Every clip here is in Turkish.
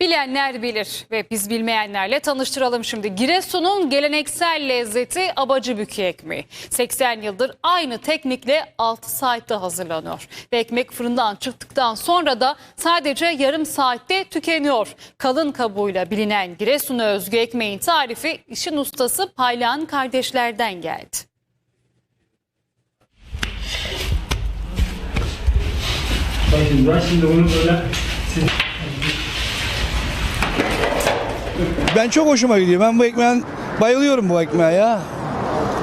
Bilenler bilir ve biz bilmeyenlerle tanıştıralım şimdi. Giresun'un geleneksel lezzeti abacı ekmeği. 80 yıldır aynı teknikle 6 saatte hazırlanıyor. Ve ekmek fırından çıktıktan sonra da sadece yarım saatte tükeniyor. Kalın kabuğuyla bilinen Giresun'a özgü ekmeğin tarifi işin ustası Paylan kardeşlerden geldi. Bakın ben şimdi onu böyle Ben çok hoşuma gidiyor. Ben bu ekmeğin bayılıyorum bu ekmeğe ya.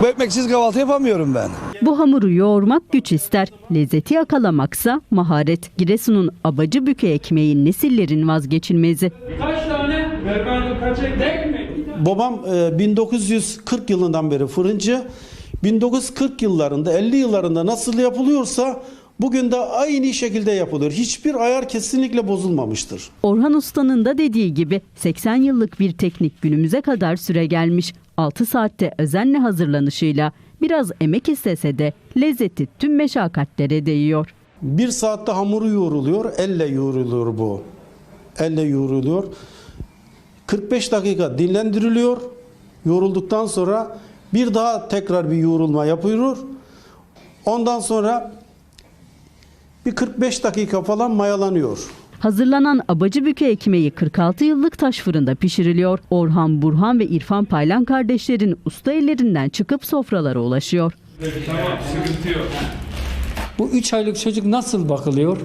Bu ekmeksiz kahvaltı yapamıyorum ben. Bu hamuru yoğurmak güç ister. Lezzeti yakalamaksa maharet. Giresun'un abacı büke ekmeği nesillerin vazgeçilmezi. kaç tane vermedim kaç ekmek? Babam e, 1940 yılından beri fırıncı. 1940 yıllarında 50 yıllarında nasıl yapılıyorsa bugün de aynı şekilde yapılıyor. Hiçbir ayar kesinlikle bozulmamıştır. Orhan Usta'nın da dediği gibi 80 yıllık bir teknik günümüze kadar süre gelmiş. 6 saatte özenle hazırlanışıyla biraz emek istese de lezzeti tüm meşakkatlere değiyor. Bir saatte hamuru yoğruluyor, elle yoğruluyor bu. Elle yoğruluyor. 45 dakika dinlendiriliyor. Yoğrulduktan sonra bir daha tekrar bir yoğrulma yapılıyor. Ondan sonra bir 45 dakika falan mayalanıyor. Hazırlanan abacı büke ekmeği 46 yıllık taş fırında pişiriliyor. Orhan, Burhan ve İrfan Paylan kardeşlerin usta ellerinden çıkıp sofralara ulaşıyor. Tamam sıkıntı yok. Bu 3 aylık çocuk nasıl bakılıyor?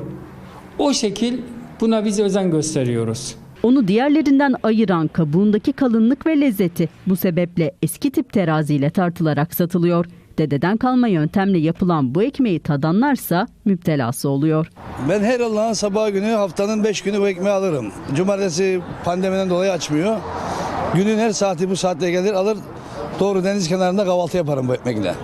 O şekil buna biz özen gösteriyoruz. Onu diğerlerinden ayıran kabuğundaki kalınlık ve lezzeti. Bu sebeple eski tip teraziyle tartılarak satılıyor. Dededen kalma yöntemle yapılan bu ekmeği tadanlarsa müptelası oluyor. Ben her Allah'ın sabah günü haftanın 5 günü bu ekmeği alırım. Cumartesi pandemiden dolayı açmıyor. Günün her saati bu saatte gelir alır. Doğru deniz kenarında kahvaltı yaparım bu ekmekle.